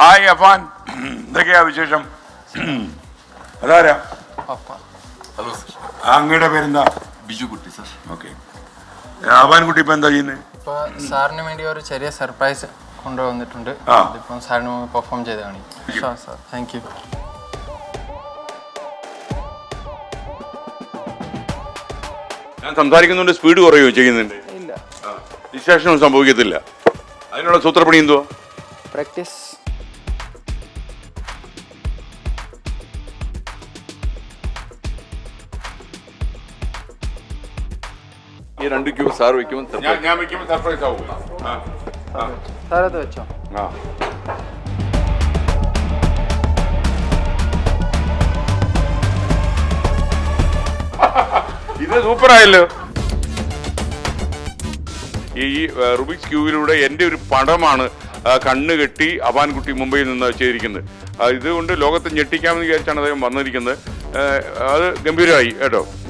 Hi Affan. എന്തൊക്കെയാ വിശേഷം? അതാരാ? Hello sir. അങ്ങയുടെ പേരെന്താ? ബിജു കുട്ടി സർ. ഓക്കെ. അഫാൻ കുട്ടി ഇപ്പൊ എന്താ ചെയ്യുന്നത് ഇപ്പൊ സാറിന് വേണ്ടി ഒരു ചെറിയ സർപ്രൈസ് കൊണ്ടുവന്നിട്ടുണ്ട്. ഇപ്പം സാറിന് പെർഫോം ചെയ്ത് കാണിക്കും സാർ താങ്ക് യു ഞാൻ സംസാരിക്കുന്നുണ്ട് സ്പീഡ് കുറയുകയോ ചെയ്യുന്നുണ്ട് ഇല്ല. സംഭവിക്കത്തില്ല. അതിനുള്ള സൂത്രപ്പണി എന്തുവാ? പ്രാക്ടീസ്. ഈ രണ്ട് ക്യൂ സാർ വെക്കുമ്പോൾ ഞാൻ ഞാൻ വെക്കുമ്പോൾ സർപ്രൈസ് ആവും. ആ സാർ അത് വെച്ചോ. ആ. ഇത് സൂപ്പർ ആയല്ലോ. ഈ റുബിക്സ് ക്യൂവിലൂടെ എന്റെ ഒരു പടമാണ് കണ്ണ് കെട്ടി അവാൻകുട്ടി മുംബൈയിൽ നിന്ന് ചെയ്തിരിക്കുന്നത്. ഇതുകൊണ്ട് ലോകത്തെ ഞെട്ടിക്കാമെന്ന് വിചാരിച്ചാണ് അദ്ദേഹം വന്നിരിക്കുന്നത്. അത് ഗംഭീരമായി കേട്ടോ.